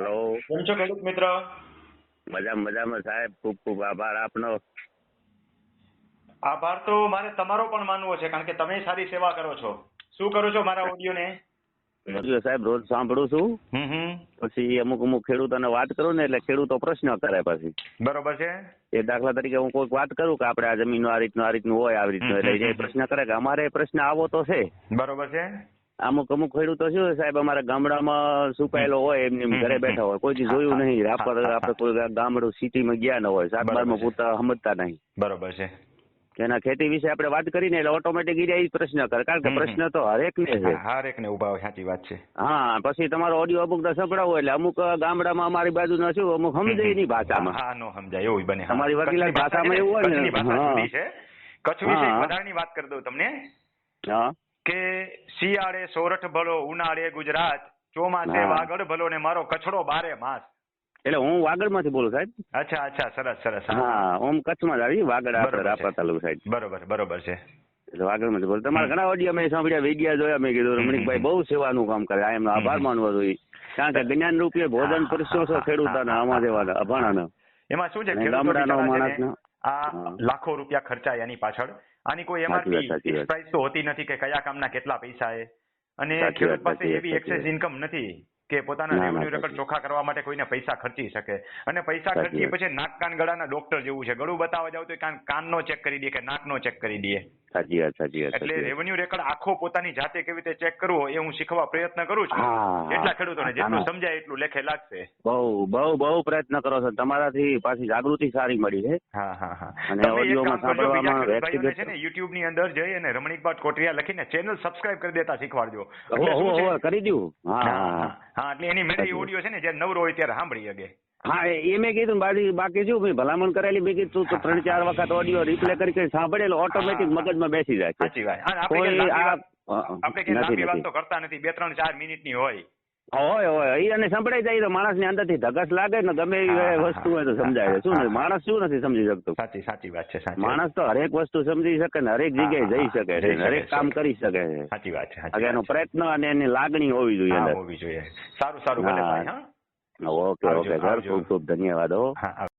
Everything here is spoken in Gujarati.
હેલો કેમ છો ખેડૂત મિત્ર? મજા મજામાં સાહેબ. ખૂબ ખૂબ આભાર આપનો. આભાર તો મારે તમારો પણ માનવો છે કારણ કે તમે સારી સેવા કરો છો. શું કરો છો મારા ઓડિયોને? વીડિયો સાહેબ રોજ સાંભળું છું. પછી અમુક અમુક ખેડૂતોને વાત કરું ને એટલે ખેડૂતો પ્રશ્ન કરે પછી. બરોબર છે. એ દાખલા તરીકે હું કોઈક વાત કરું કે આપણે આ જમીન આ રીતનું આ રીતનું હોય આવી રીતનું. એટલે પ્રશ્ન કરે કે અમારે એ પ્રશ્ન આવો તો છે. બરોબર છે. અમુક અમુક ખેડૂતો શું સાહેબ અમારા ગામડામાં સુકાયેલો હોય એમની એમ ઘરે બેઠા હોય. કોઈ જોયું નહીં. રાપર આપણે કોઈ ગામડું સિટીમાં ગયા ન હોય. સાત બારમાં પૂરતા સમજતા નહીં. બરોબર છે. એના ખેતી વિશે આપણે વાત કરીને એટલે ઓટોમેટિક એ પ્રશ્ન કરે. કારણ કે. પ્રશ્ન તો હરેકને છે. હા હરેક ને ઊભા હોય સાચી વાત છે. હા પછી તમારો ઓડિયો અમુક સંભળાવો એટલે અમુક ગામડામાં અમારી બાજુના શું અમુક સમજે નહીં ભાષામાં. હા નો સમજાય. એવું બને. તમારી વકીલાત ભાષામાં એવું હોય ને. કચ્છ વિશે વધારાની વાત કરી દઉં તમને. હા. કે શિયાળે સોરઠ ભલો ઉનાળે ગુજરાત ચોમાસે વાગડ ભલો ને મારો કચડો બારે માસ. એટલે હું વાગડમાંથી બોલું સાહેબ? અચ્છા અચ્છા સરસ સરસ હા. હું કચ્છમાં જ આવી વાગડ આપણે તાલુકા સાહેબ. બરોબર બરોબર છે. એટલે વાગડમાંથી બોલું. તમારા ઘણા ઓડિયો મેં સાંભળ્યા વિડિયા જોયા મેં કીધું રમણીકભાઈ બહુ સેવાનું કામ કરે આ એમનો આભાર માનવો જોઈએ. કારણ કે જ્ઞાન રૂપે ભોજન પરસ્યો છો ખેડૂતોના આમાં જેવાના અભાણાના. એમાં શું છે અને ખેડૂતો ગામડાનો બિચારા છે ને, માણસનો. આ લાખો રૂપિયા ખર્ચાય એની પાછળ. આની કોઈ એમઆરપી. પ્રાઇસ તો હોતી નથી કે કયા કામના કેટલા પૈસા એ અને ખેડૂત પાસે એવી એક્સેસ ઇન્કમ નથી. કે પોતાના રેવન્યુ રેકર્ડ. ચોખ્ખા કરવા માટે કોઈને પૈસા ખર્ચી શકે. અને પૈસા ખર્ચી પછી નાક કાન ગળાના ડોક્ટર જેવું છે. ગળું બતાવવા જાવ તો કાન કાનનો ચેક કરી દે કે નાકનો ચેક કરી દે. સાચી વાત સાચી વાત એટલે રેવન્યુ રેકર્ડ આખો પોતાની જાતે કેવી રીતે ચેક કરવો એ હું શીખવા પ્રયત્ન કરું છું. એટલા ખેડૂતોને જેટલું સમજાય એટલું લેખે લાગશે. બહુ બહુ બહુ પ્રયત્ન કરો છો. તમારાથી પાછી જાગૃતિ સારી મળી છે હા હા હા. અને ઓડિયોમાં સાંભળવામાં છે ને યુટ્યુબની અંદર જઈ અને રમણીકભાઈ કોટરિયા લખીને ચેનલ સબસ્ક્રાઇબ કરી દેતા શીખવાડજો. કરી દઉં. હા. એટલે એની મેરી ઓડિયો છે ને જ્યારે નવરો હોય ત્યારે સાંભળી શકે. હા એ મેં કીધું બાજુ બાકી બાકી શું ભાઈ ભલામણ કરેલી મેં કીધું તો ત્રણ ચાર વખત ઓડિયો રિપ્લે કરી સાંભળેલો ઓટોમેટિક. મગજમાં બેસી જાય છે. સાચી વાત. આપણે કે લાંબી વાત- તો કરતા નથી બે ત્રણ ચાર મિનિટની હોય. હોય હોય. એ અને સંભળાય જાય તો માણસની અંદરથી ધગસ લાગે ને ગમે એવી વસ્તુ હોય તો સમજાય. શું ને માણસ શું નથી સમજી શકતો? સાચી સાચી વાત છે માણસ તો હરેક વસ્તુ સમજી શકે ને હરેક જગ્યાએ જઈ શકે છે હરેક કામ કરી શકે છે. સાચી વાત છે એનો પ્રયત્ન અને એની લાગણી હોવી જોઈએ અંદર. હોવી જોઈએ. સારું સારું. Okay okay sir. ખૂબ ખૂબ ધન્યવાદ હા.